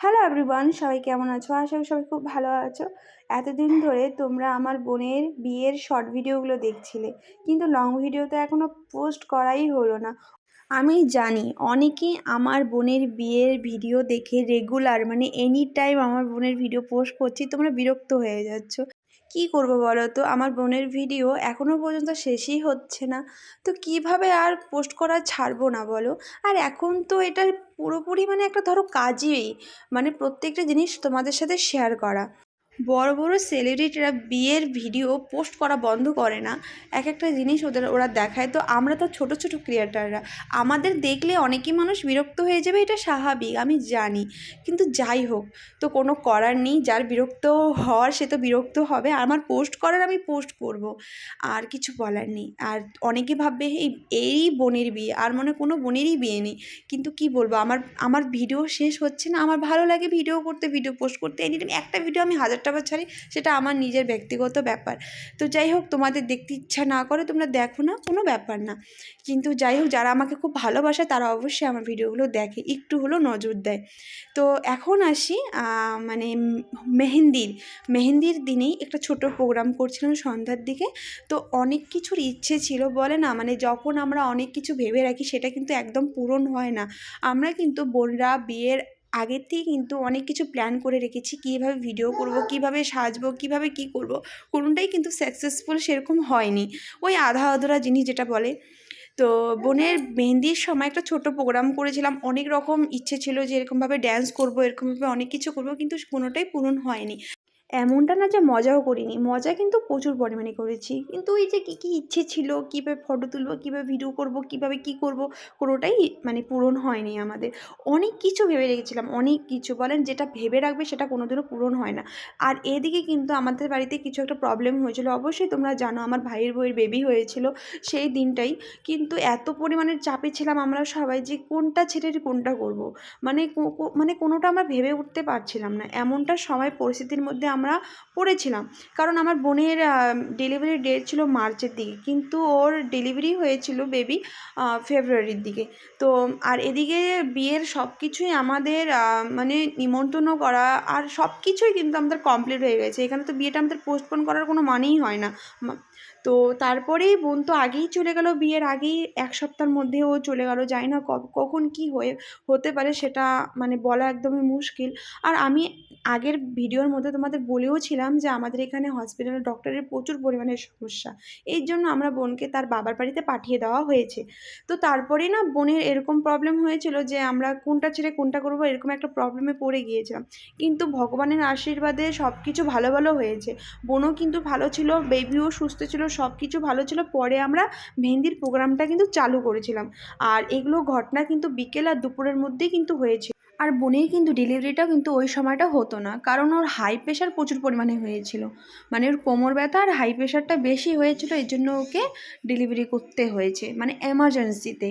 Hello everyone সবাই কেমন আছো? আশা করি সবাই খুব ভালো আছো। এতদিন ধরে তোমরা আমার বোনের বিয়ের শর্ট ভিডিওগুলো দেখছিলে, কিন্তু লং ভিডিও তো এখনও পোস্ট করাই হলো না। আমি জানি অনেকে আমার বোনের বিয়ের ভিডিও দেখে রেগুলার মানে এনি টাইম আমার বোনের ভিডিও পোস্ট করছি, তোমরা বিরক্ত হয়ে যাচ্ছ। কী করব বলো তো? আমার বোনের ভিডিও এখনও পর্যন্ত শেষই হচ্ছে না। তো কীভাবে আর পোস্ট করা ছাড়বো না বলো? আর এখন তো এটা পুরোপুরি মানে একটা ধরো কাজই মানে প্রত্যেকটা জিনিস তোমাদের সাথে শেয়ার করা। বড় বড় সেলিব্রিটিরা বিয়ের ভিডিও পোস্ট করা বন্ধ করে না। এক একটা জিনিস ওদের, ওরা দেখায়। তো আমরা তো ছোট ছোট ক্রিয়েটাররা আমাদের দেখলে অনেকই মানুষ বিরক্ত হয়ে যাবে, এটা স্বাভাবিক, আমি জানি। কিন্তু যাই হোক, তো কোনো করার নেই। যার বিরক্ত হওয়ার, সে তো বিরক্ত হবে। আমার পোস্ট করার আমি পোস্ট করব। আর কিছু বলার নেই। আর অনেকে ভাববে, এই এই বোনের বিয়ে, আর মনে কোনো বোনেরই বিয়ে নেই। কিন্তু কি বলব, আমার আমার ভিডিও শেষ হচ্ছে না। আমার ভালো লাগে ভিডিও করতে ভিডিও পোস্ট করতে। এনি একটা ভিডিও আমি হাজারটা বার ছাড়ি সেটা আমার নিজের ব্যক্তিগত ব্যাপার। তো যাই হোক, তোমাদের দেখতে ইচ্ছা না করে তোমরা দেখো না, কোনো ব্যাপার না। কিন্তু যাই হোক, যারা আমাকে খুব ভালোবাসে, তারা অবশ্যই আমার ভিডিওগুলো দেখে, একটু হলেও নজর দেয়। তো এখন আসি মানে মেহেন্দির। মেহেন্দির দিনেই একটা ছোট প্রোগ্রাম করছিলাম সন্ধ্যার দিকে। তো অনেক কিছুর ইচ্ছে ছিল বলে না মানে যখন আমরা অনেক কিছু ভেবে রাখি, সেটা কিন্তু একদম পূরণ হয় না। আমরা কিন্তু বোনরা, বিয়ের আগের থেকে কিন্তু অনেক কিছু প্ল্যান করে রেখেছি, কীভাবে ভিডিও করব, কীভাবে সাজবো, কীভাবে কি করব, কোনটাই কিন্তু সাকসেসফুল সেরকম হয়নি। ওই আধা আধরা জিনিস যেটা বলে, তো বোনের মেহেন্দির সময় একটা ছোট প্রোগ্রাম করেছিলাম, অনেক রকম ইচ্ছে ছিল যে এরকমভাবে ড্যান্স করব, এরকমভাবে অনেক কিছু করব, কিন্তু কোনোটাই পূরণ হয়নি। এমনটা না যে মজাও করিনি, মজা কিন্তু প্রচুর পরিমাণে করেছি। কিন্তু এই যে কী কী ইচ্ছে ছিল, কীভাবে ফটো তুলবো, কীভাবে ভিডিও করব, কীভাবে কী করব, কোনোটাই মানে পূরণ হয়নি আমাদের। অনেক কিছু ভেবে রেখেছিলাম, অনেক কিছু। বলেন যেটা ভেবে রাখবে সেটা কোনোদিনও পূরণ হয় না। আর এদিকে কিন্তু আমাদের বাড়িতে কিছু একটা প্রবলেম হয়েছিল। অবশ্যই তোমরা জানো, আমার ভাইয়ের বইয়ের বেবি হয়েছিল সেই দিনটাই। কিন্তু এত পরিমাণের চাপে ছিলাম আমরা সবাই যে কোনটা ছেড়ে কোনটা করব। মানে মানে কোনোটা আমরা ভেবে উঠতে পারছিলাম না। এমনটা সময়, পরিস্থিতির মধ্যে আমরা পড়েছিলাম। কারণ আমার বোনের ডেলিভারি ডেট ছিল মার্চের দিকে। কিন্তু ওর ডেলিভারি হয়েছিল বেবি ফেব্রুয়ারির দিকে। তো, আর এদিকে বিয়ের সব কিছুই আমাদের মানে নিমন্ত্রণ করা আর সব কিছুই কিন্তু আমাদের কমপ্লিট হয়ে গেছে। এখানে তো বিয়েটা আমাদের পোস্টপোন করার কোনো মানেই হয় না। তো তারপরেই বোন তো আগেই চলে গেল বিয়ের আগেই এক সপ্তাহের মধ্যে ও চলে গেল। জানি না কখন কি হয়ে, হতে পারে সেটা মানে বলা একদমই মুশকিল। আর আমি আগের ভিডিওর মধ্যে তোমাদের বলেও ছিলাম যে আমাদের এখানে হসপিটালে ডক্টরের প্রচুর পরিমাণে সমস্যা। এই জন্য আমরা বোনকে তার বাবার বাড়িতে পাঠিয়ে দেওয়া হয়েছে। তো তারপরে না বোনের এরকম প্রবলেম হয়েছিল যে আমরা কোনটা ছেড়ে কোনটা করব এরকম একটা প্রবলেমে পড়ে গিয়েছিলাম। কিন্তু ভগবানের আশীর্বাদে সব কিছু ভালো ভালো হয়েছে। বোনও কিন্তু ভালো ছিল বেবিও সুস্থ ছিল সব কিছু ভালো ছিল। পরে আমরা মেহেন্দির প্রোগ্রামটা কিন্তু চালু করেছিলাম। আর এগুলো ঘটনা কিন্তু বিকেল আর দুপুরের মধ্যেই কিন্তু হয়েছে। আর বোনের কিন্তু ডেলিভারিটাও কিন্তু ওই সময়টা হতো না। কারণ ওর হাই প্রেশার প্রচুর পরিমাণে হয়েছিল। মানে ওর কোমর ব্যথা আর হাই প্রেশারটা বেশি হয়েছিল এই জন্য ওকে ডেলিভারি করতে হয়েছে মানে এমার্জেন্সিতে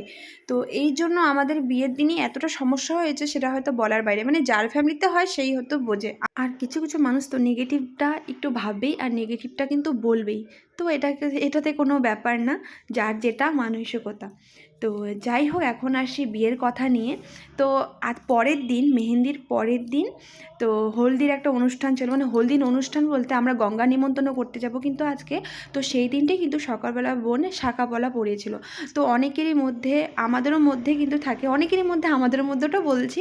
তো এই জন্য আমাদের বিয়ের দিনই এতটা সমস্যা হয়েছে, সেটা হয়তো বলার বাইরে। মানে যার ফ্যামিলিতে হয়, সেই হয়তো বোঝে। আর কিছু কিছু মানুষ তো নেগেটিভটা একটু ভাববেই আর নেগেটিভটা কিন্তু বলবেই। তো এটাকে, এটাতে কোনো ব্যাপার না, যার যেটা মানসিকতা। তো যাই হোক, এখন আসি বিয়ের কথা নিয়ে। তো আজ পরের দিন, মেহেন্দির পরের দিন, তো হলদির একটা অনুষ্ঠান ছিল মানে হলদির অনুষ্ঠান বলতে আমরা গঙ্গা নিমন্ত্রণ করতে যাব কিন্তু আজকে। তো সেই দিনটাই কিন্তু সকালবেলা বোন শাঁখা পলা পড়িয়েছিল তো অনেকেরই মধ্যে, আমাদেরও মধ্যে কিন্তু থাকে। অনেকেরই মধ্যে আমাদের মধ্যেটা বলছি,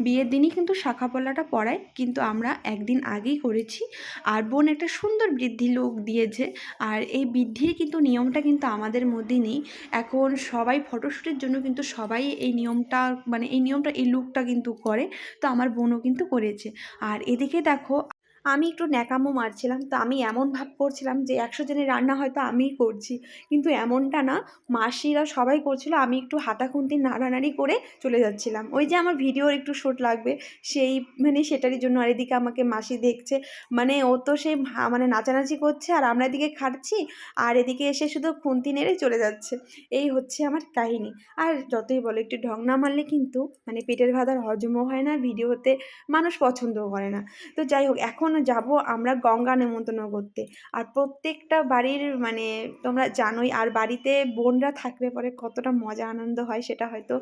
বিয়ের দিনই কিন্তু শাঁখা পলাটা পড়ায়। কিন্তু আমরা একদিন আগেই করেছি। আর বোন একটা সুন্দর বৃদ্ধি লোক দিয়েছে। আর এই বৃদ্ধির কিন্তু নিয়মটা কিন্তু আমাদের মধ্যে নেই। এখন সবাই ফটোশ্যুটের জন্য কিন্তু সবাই এই নিয়মটা মানে এই নিয়মটা, এই লুকটা কিন্তু করে। তো আমার বোনও কিন্তু করেছে। আর এদিকে দেখো আমি একটু ন্যাকামো মারছিলাম। তো আমি এমন ভাব করছিলাম যে, একশো জনের রান্না হয়তো আমিই করছি। কিন্তু এমনটা না, মাসিরা সবাই করছিল, আমি একটু হাতা হাতাখুন্তি নাড়ানাড়ি করে চলে যাচ্ছিলাম। ওই যে আমার ভিডিওর একটু শ্যুট লাগবে, সেই মানে সেটারই জন্য আর এদিকে আমাকে মাসি দেখছে। মানে ও তো সেই মানে নাচানাচি করছে, আর আমরা এদিকে খাটছি, আর এদিকে এসে শুধু খুন্তি নেড়ে চলে যাচ্ছে। এই হচ্ছে আমার কাহিনী। আর যতই বলো, একটু ঢং না মারলে কিন্তু মানে পেটের ভাত আর হজমও হয় না, ভিডিওতে মানুষ পছন্দও করে না। তো যাই হোক, এখন এখন যাব? আমরা গঙ্গা নেমন্তন্ন করতে। আর প্রত্যেকটা বাড়ির মানে তোমরা জানোই, আর বাড়িতে বোনরা থাকলে পরে কতটা মজা, আনন্দ হয় সেটা হয়তো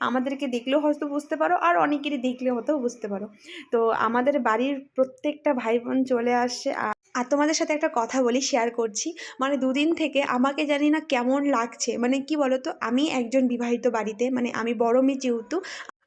আমাদেরকে দেখলেও হয়তো বুঝতে পারো, আর অনেকেরই দেখলে হয়তো বুঝতে পারো। তো আমাদের বাড়ির প্রত্যেকটা ভাই বোন চলে আসছে, আর আর তোমাদের সাথে একটা কথা বলি শেয়ার করছি। মানে দুদিন থেকে আমাকে জানি না কেমন লাগছে। মানে কি বলো তো আমি একজন বিবাহিত বাড়িতে মানে আমি বড় মেয়ে যেহেতু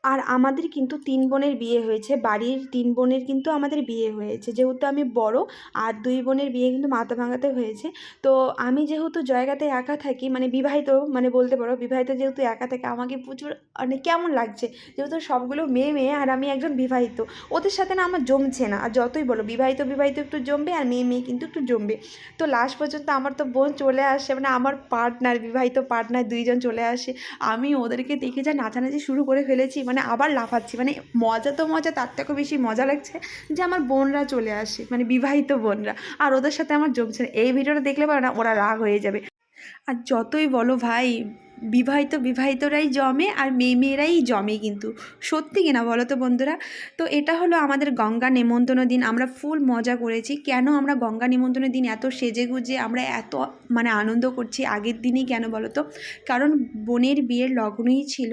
আর আমাদের কিন্তু তিন বোনের বিয়ে হয়েছে, বাড়ির তিন বোনের কিন্তু আমাদের বিয়ে হয়েছে। যেহেতু আমি বড়, আর দুই বোনের বিয়ে কিন্তু মাথা ভাঙাতে হয়েছে। তো আমি যেহেতু জায়গাতে একা থাকি মানে বিবাহিত মানে বলতে পারো, বিবাহিত যেহেতু একা থাকে, আমাকে প্রচুর মানে কেমন লাগছে? যেহেতু সবগুলো মেয়ে মেয়ে, আর আমি একজন বিবাহিত, ওদের সাথে না আমার জমছে না। আর যতই বলো, বিবাহিত বিবাহিত একটু জমবে, আর মেয়ে মেয়ে কিন্তু একটু জমবে। তো লাস্ট পর্যন্ত আমার তো বোন চলে আসে মানে আমার পার্টনার বিবাহিত পার্টনার দুইজন চলে আসে। আমি ওদেরকে দেখে যা নাচানাচি শুরু করে ফেলেছি মানে আবার লাফাচ্ছি। মানে মজা তো মজা, তার থেকেও বেশি মজা লাগছে যে আমার বোনরা চলে আসে মানে বিবাহিত বোনরা। আর ওদের সাথে আমার জমছে না এই ভিডিওটা দেখলে পারে না, ওরা রাগ হয়ে যাবে। আর যতই বলো ভাই বিবাহিত বিবাহিতরাই জমে আর মেয়ে মেয়েরাই জমে কিন্তু। সত্যি কিনা বলো তো বন্ধুরা? তো এটা হলো আমাদের গঙ্গা নেমন্তন্ন দিন। আমরা ফুল মজা করেছি। কেন আমরা গঙ্গা নেমন্তন্নের দিন এত সেজে গুজে, আমরা এত মানে আনন্দ করছি আগের দিনই কেন বলো তো? কারণ বোনের বিয়ের লগ্নই ছিল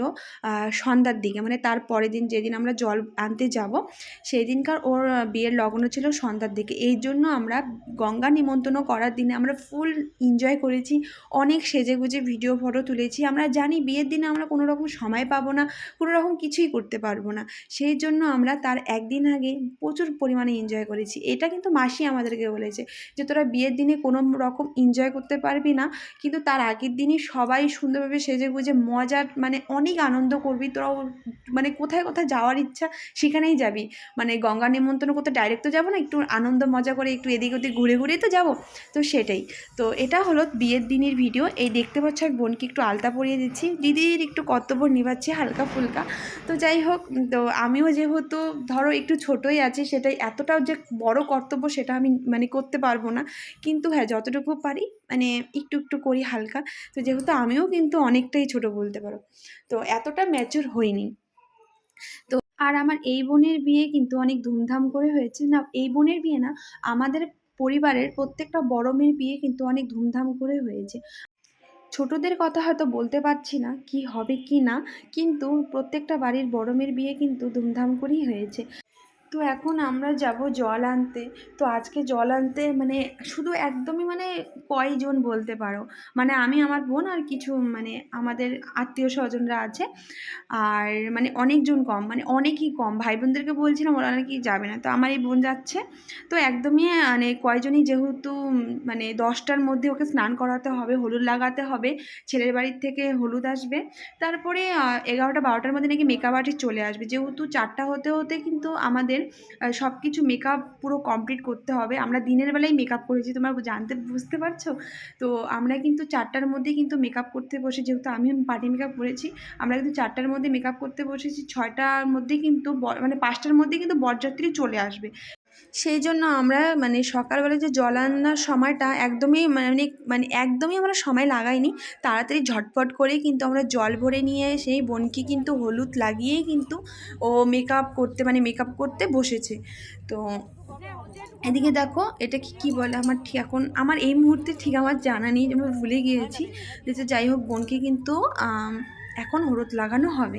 সন্ধ্যার দিকে। মানে তার পরের দিন যেদিন আমরা জল আনতে যাব সেই দিনকার ওর বিয়ের লগ্ন ছিল সন্ধ্যার দিকে। এই জন্য আমরা গঙ্গা নিমন্ত্রণ করার দিনে আমরা ফুল এনজয় করেছি। অনেক সেজে গুজে ভিডিও ফটো তুলেছি। আমরা জানি বিয়ের দিনে আমরা কোনো রকম সময় পাবো না, কোনো রকম কিছুই করতে পারব না। সেই জন্য আমরা তার একদিন আগে প্রচুর পরিমাণে এনজয় করেছি। এটা কিন্তু মাসি আমাদেরকে বলেছে যে, তোরা বিয়ের দিনে কোনো রকম এনজয় করতে পারবি না, কিন্তু তার আগের দিনই সবাই সুন্দরভাবে সেজে গুজে মজার মানে অনেক আনন্দ করবি। তোরাও মানে কোথায় কোথায় যাওয়ার ইচ্ছা সেখানেই যাবি। মানে গঙ্গা নিমন্ত্রণ করতে ডাইরেক্ট তো যাব না, একটু আনন্দ মজা করে একটু এদিক ওদিক ঘুরে ঘুরেই তো যাব। তো সেটাই। তো এটা হলো বিয়ের দিনের ভিডিও এই দেখতে পাচ্ছ এক বোনকে একটু আলতা পরিয়ে দিচ্ছি। দিদির একটু কর্তব্য নিভাচ্ছি হালকা ফুলকা। তো যাই হোক, তো আমিও যেহেতু ধরো একটু ছোটোই আছি, সেটাই এতটাও যে বড় কর্তব্য সেটা আমি মানে করতে পারব না। কিন্তু হ্যাঁ যতটুকু পারি মানে একটু একটু করি হালকা। তো যেহেতু আমিও কিন্তু অনেকটাই ছোট বলতে পারো। তো এতটা ম্যাচুর হইনি। তো আর আমার এই বোনের বিয়ে কিন্তু অনেক ধুমধাম করে হয়েছে। না, এই বোনের বিয়ে না, আমাদের পরিবারের প্রত্যেকটা বড় মেয়ের বিয়ে কিন্তু অনেক ধুমধাম করে হয়েছে। ছোটদের কথা হয়তো বলতে পারছি না কি হবে কি না, কিন্তু প্রত্যেকটা বাড়ির বড় মেয়ের বিয়ে কিন্তু ধুমধাম করেই হয়েছে। তো এখন আমরা যাব জল আনতে। তো আজকে জল আনতে মানে শুধু একদমই মানে কয়জন বলতে পারো? মানে আমি, আমার বোন আর কিছু মানে আমাদের আত্মীয় স্বজনরা আছে। আর মানে অনেকজন কম মানে অনেকই কম। ভাই বোনদেরকে বলছিলাম, ওরা নাকি যাবে না। তো আমার এই বোন যাচ্ছে। তো একদমই মানে কয়জনই যেহেতু মানে দশটার মধ্যে ওকে স্নান করাতে হবে, হলুদ লাগাতে হবে, ছেলের বাড়ির থেকে হলুদ আসবে। তারপরে এগারোটা, বারোটার মধ্যে নাকি মেকআপ আর্টিস্ট চলে আসবে। যেহেতু চারটা হতে হতে কিন্তু আমাদের সব কিছু মেকআপ পুরো কমপ্লিট করতে হবে। আমরা দিনের বেলায় মেকআপ করেছি, তোমার জানতে, বুঝতে পারছ? তো আমরা কিন্তু চারটার মধ্যে কিন্তু মেকআপ করতে বসে, যেহেতু আমি পার্টি মেকআপ করেছি, আমরা কিন্তু চারটার মধ্যে মেকআপ করতে বসেছি, ছয়টার মধ্যে কিন্তু মানে পাঁচটার মধ্যে কিন্তু বরযাত্রী চলে আসবে। সেই জন্য আমরা মানে সকালবেলা যে জল আনার সময়টা একদমই মানে মানে একদমই আমরা সময় লাগাইনি। তাড়াতাড়ি ঝটপট করেই কিন্তু আমরা জল ভরে নিয়ে সেই বোনকে কিন্তু হলুদ লাগিয়েই কিন্তু ও মেকআপ করতে মানে মেকআপ করতে বসেছে। তো এদিকে দেখো এটা কি, কী বলে আমার ঠিক এখন আমার এই মুহূর্তে ঠিক আমার জানা নেই, আমি ভুলে গিয়েছি। যে যাই হোক বোনকে কিন্তু এখন হলুদ লাগানো হবে।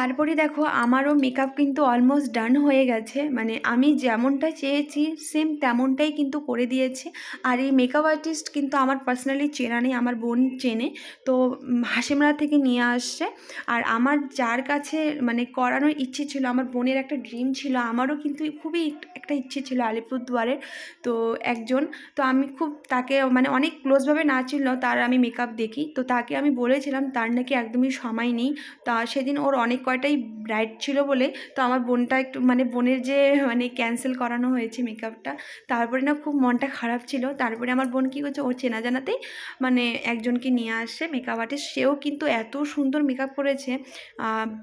তারপরে দেখো আমারও মেকআপ কিন্তু অলমোস্ট ডান হয়ে গেছে। মানে আমি যেমনটা চেয়েছি সেম তেমনটাই কিন্তু করে দিয়েছে। আর এই মেকআপ আর্টিস্ট কিন্তু আমার পার্সোনালি চেনা নেই, আমার বোন চেনে। তো হাসিমরা থেকে নিয়ে আসছে। আর আমার যার কাছে মানে করানোর ইচ্ছে ছিল, আমার বোনের একটা ড্রিম ছিল, আমারও কিন্তু খুবই একটা ইচ্ছে ছিল আলিপুরদুয়ারের তো, একজন, তো আমি খুব তাকে মানে অনেক ক্লোজভাবে না ছিল তার আমি মেকআপ দেখি। তো তাকে আমি বলেছিলাম, তার নাকি একদমই সময় নেই। তা সেদিন ওর অনেক কয়টাই ব্রাইট ছিল বলে তো আমার বোনটা একটু মানে বোনের যে মানে ক্যান্সেল করানো হয়েছে মেকআপটা তারপরে না খুব মনটা খারাপ ছিল। তারপরে আমার বোন কী করছে, ওর চেনা জানাতেই মানে একজনকে নিয়ে আসে মেকআপ আর্টিস্ট সেও কিন্তু এত সুন্দর মেকআপ করেছে।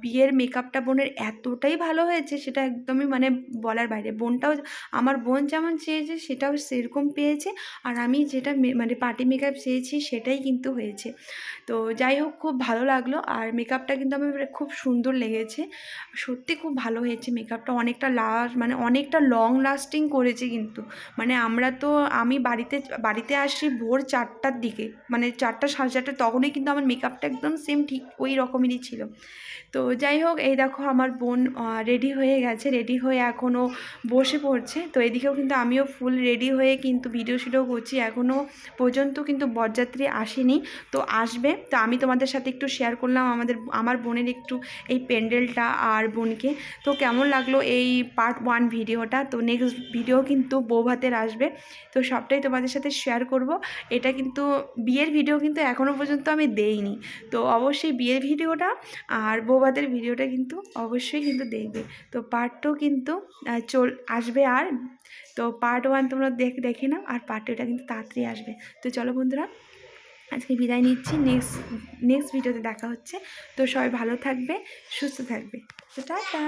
বিয়ের মেকআপটা বোনের এতটাই ভালো হয়েছে সেটা একদমই মানে বলার বাইরে। বোনটাও আমার বোন যেমন চেয়েছে সেটাও সেরকম পেয়েছে। আর আমি যেটা মানে পার্টি মেকআপ চেয়েছি সেটাই কিন্তু হয়েছে। তো যাই হোক, খুব ভালো লাগল। আর মেকআপটা কিন্তু আমার খুব সুন্দর লেগেছে। সত্যি খুব ভালো হয়েছে মেকআপটা অনেকটা লাস্ট মানে অনেকটা লং লাস্টিং করেছে কিন্তু। মানে আমরা তো, আমি বাড়িতে বাড়িতে আসি ভোর চারটার দিকে। মানে চারটা সাড়ে চারটা তখনই কিন্তু আমার মেকআপটা একদম সেম ঠিক ওই রকমেরই ছিল। তো যাই হোক, এই দেখো আমার বোন রেডি হয়ে গেছে। রেডি হয়ে এখনও বসে পড়ছে। তো এদিকেও কিন্তু আমিও ফুল রেডি হয়ে কিন্তু ভিডিও শিডিও করছি। এখনও পর্যন্ত কিন্তু বরযাত্রী আসেনি। তো আসবে। তো আমি তোমাদের সাথে একটু শেয়ার করলাম। আমাদের, আমার বোনের একটু এই প্যান্ডেলটা আর বোনকে। তো কেমন লাগল এই পার্ট ওয়ান ভিডিওটা? তো নেক্সট ভিডিও কিন্তু বৌভাতের আসবে। তো সবটাই তোমাদের সাথে শেয়ার করব। এটা কিন্তু বিয়ের ভিডিও কিন্তু এখনও পর্যন্ত আমি দেইনি। তো অবশ্যই বিয়ের ভিডিওটা আর বৌভাতের ভিডিওটা কিন্তু অবশ্যই কিন্তু দেখবে। তো পার্ট টু কিন্তু চল, আসবে আর। তো পার্ট ওয়ান তোমরা দেখ, দেখে নাও। আর পার্ট টুটা কিন্তু তাড়াতাড়ি আসবে। তো চলো বন্ধুরা আজকে বিদায় নিচ্ছি। নেক্সট নেক্সট ভিডিওতে দেখা হচ্ছে। তো সবাই ভালো থাকবে, সুস্থ থাকবে। তো টাটা।